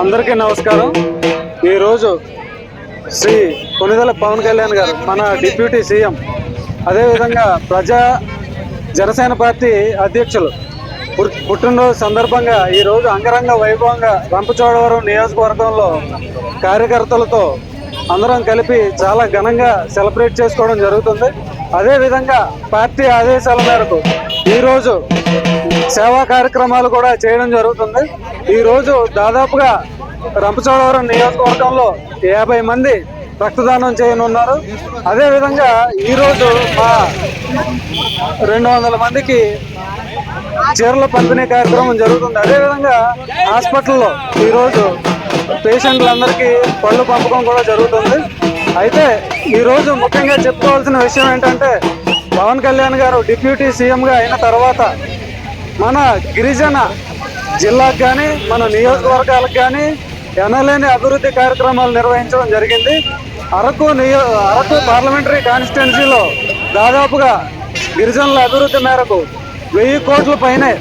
అందరికీ నమస్కారం. ఈరోజు శ్రీ కొనిదల పవన్ కళ్యాణ్ గారు మన డిప్యూటీ సీఎం. అదేవిధంగా ప్రజా జనసేన పార్టీ అధ్యక్షులు. పుట్టినరోజు సందర్భంగా ఈరోజు అంగరంగ వైభవంగా రంపచోడవరం నియోజకవర్గంలో కార్యకర్తలతో అందరం కలిపి చాలా ఘనంగా సెలబ్రేట్ చేసుకోవడం జరుగుతుంది. అదేవిధంగా పార్టీ ఆదేశాల మేరకు ఈరోజు సేవా కార్యక్రమాలు కూడా చేయడం జరుగుతుంది. ఈరోజు దాదాపుగా రంపచోడవరం నియోజకవర్గంలో యాభై మంది రక్తదానం చేయనున్నారు. అదేవిధంగా ఈరోజు మా రెండు వందల మందికి చీరల పంపిణీ కార్యక్రమం జరుగుతుంది. అదేవిధంగా హాస్పిటల్లో ఈరోజు పేషెంట్లందరికీ పళ్ళు పంపకం కూడా జరుగుతుంది. అయితే ఈరోజు ముఖ్యంగా చెప్పుకోవాల్సిన విషయం ఏంటంటే పవన్ కళ్యాణ్ గారు డిప్యూటీ సీఎంగా అయిన తర్వాత మన గిరిజన జిల్లాకు కానీ మన నియోజకవర్గాలకు కానీ ఎనలేని అభివృద్ధి కార్యక్రమాలు నిర్వహించడం జరిగింది. అరకు నియో అరకు పార్లమెంటరీ కాన్స్టిట్యున్సీలో దాదాపుగా గిరిజనుల అభివృద్ధి మేరకు వెయ్యి కోట్ల పైనే